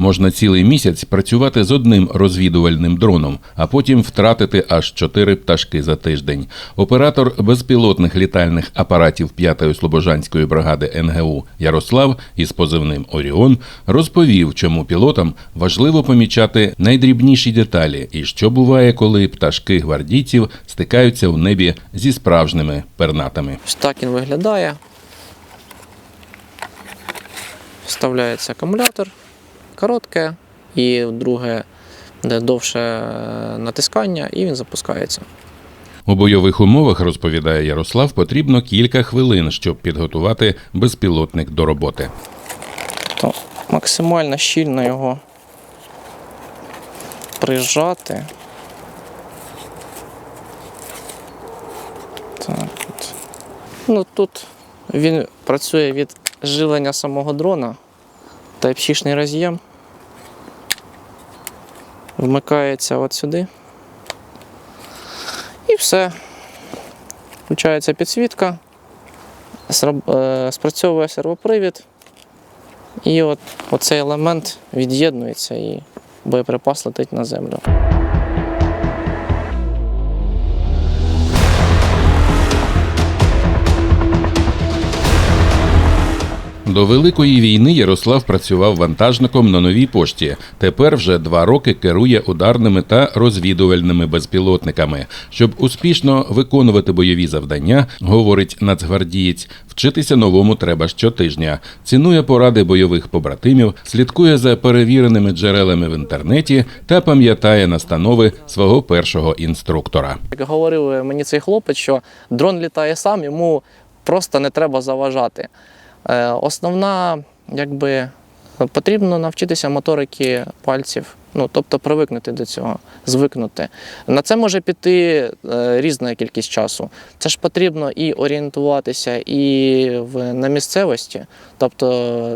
Можна цілий місяць працювати з одним розвідувальним дроном, а потім втратити аж чотири пташки за тиждень. Оператор безпілотних літальних апаратів 5-ї слобожанської бригади НГУ Ярослав із позивним Оріон розповів, чому пілотам важливо помічати найдрібніші деталі і що буває, коли пташки гвардійців стикаються в небі зі справжніми пернатами. Так він виглядає. Вставляється акумулятор, коротке, і друге де довше е, натискання, і він запускається. У бойових умовах, розповідає Ярослав, потрібно кілька хвилин, щоб підготувати безпілотник до роботи. То максимально щільно його прижати. Так, от. Ну, тут він працює від живлення самого дрона. Type-C роз'єм. Вмикається от сюди. І все. Включається підсвітка, е, спрацьовує сервопривід. І от оцей елемент від'єднується і боєприпас летить на землю. До великої війни Ярослав працював вантажником на новій пошті. Тепер вже два роки керує ударними та розвідувальними безпілотниками. Щоб успішно виконувати бойові завдання, говорить нацгвардієць, вчитися новому треба щотижня. Цінує поради бойових побратимів, слідкує за перевіреними джерелами в інтернеті та пам'ятає настанови свого першого інструктора. Як говорив мені цей хлопець, що дрон літає сам, йому просто не треба заважати. Е, Основна, якби, потрібно навчитися моторики пальців, ну, тобто привикнути до цього, звикнути. На це може піти е, різна кількість часу. Це ж потрібно і орієнтуватися, і в, на місцевості, тобто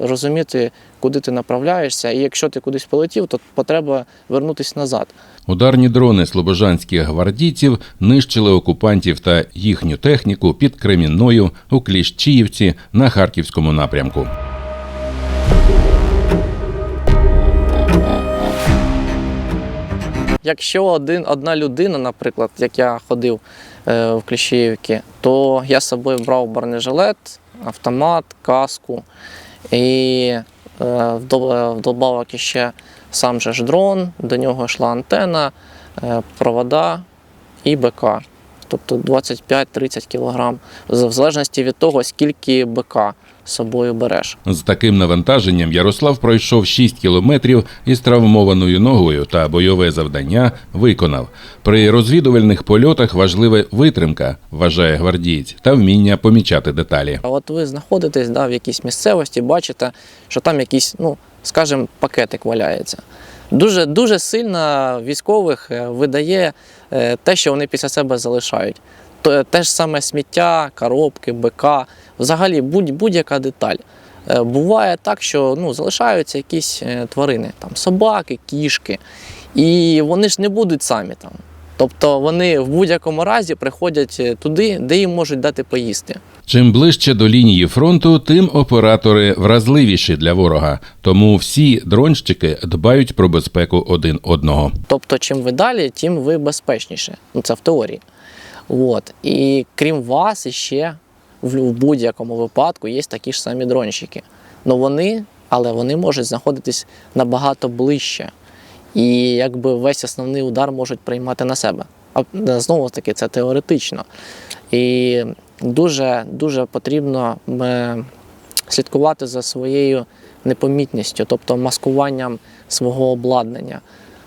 розуміти, куди ти направляєшся, і якщо ти кудись полетів, то потреба вернутися назад. Ударні дрони слобожанських гвардійців нищили окупантів та їхню техніку під Кремінною у Кліщіївці на харківському напрямку. Якщо один, одна людина, наприклад, як я ходив е, в Кліщіївці, то я з собою брав бронежилет, автомат, каску і е, вдо- вдобавок ще сам же ж дрон, до нього йшла антена, е, провода і БК. Тобто 25-30 кг, в залежності від того, скільки БК з собою береш. З таким навантаженням Ярослав пройшов 6 кілометрів із травмованою ногою та бойове завдання виконав. При розвідувальних польотах важлива витримка, вважає гвардієць, та вміння помічати деталі. А от ви знаходитесь да, в якійсь місцевості, бачите, що там якийсь, ну, скажімо, пакетик валяється. Дуже, дуже сильно військових е, видає е, те, що вони після себе залишають. Те ж саме сміття, коробки, БК, взагалі будь, будь-яка деталь. Е, Буває так, що ну, залишаються якісь е, тварини, там, собаки, кішки, і вони ж не будуть самі там. Тобто вони в будь-якому разі приходять е, туди, де їм можуть дати поїсти. Чим ближче до лінії фронту, тим оператори вразливіші для ворога. Тому всі дронщики дбають про безпеку один одного. Тобто, чим ви далі, тим ви безпечніше. Ну, це в теорії. От. І крім вас, іще в, будь-якому випадку є такі ж самі дронщики. Ну вони, але вони можуть знаходитись набагато ближче. І якби весь основний удар можуть приймати на себе. А е, знову таки, це теоретично. І дуже, дуже потрібно е, слідкувати за своєю непомітністю, тобто маскуванням свого обладнання.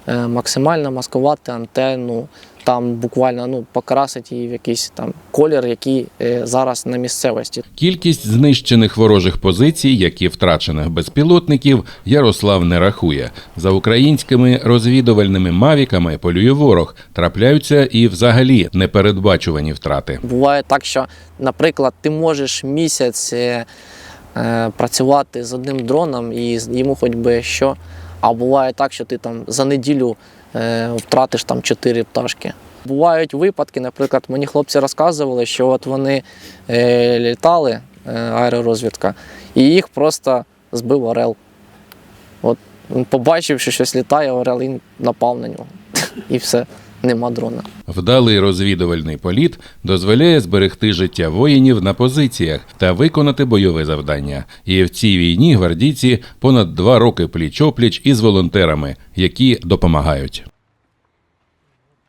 Е, Максимально маскувати антенну, там буквально ну, покрасити її в якийсь там колір, який е, зараз на місцевості. Кількість знищених ворожих позицій, як і втрачених безпілотників, Ярослав не рахує. За українськими розвідувальними мавіками полює ворог. Трапляються і взагалі непередбачувані втрати. Буває так, що, наприклад, ти можеш місяць е, е, працювати з одним дроном і йому хоч би що. А буває так, що ти там за неділю втратиш там чотири пташки. Бувають випадки, наприклад, мені хлопці розказували, що от вони е, літали, е, аеророзвідка, і їх просто збив орел. От побачив, що щось літає, орел і напав на нього. І все, нема дрона. Вдалий розвідувальний політ дозволяє зберегти життя воїнів на позиціях та виконати бойове завдання. І в цій війні гвардійці понад два роки пліч-опліч із волонтерами, які допомагають.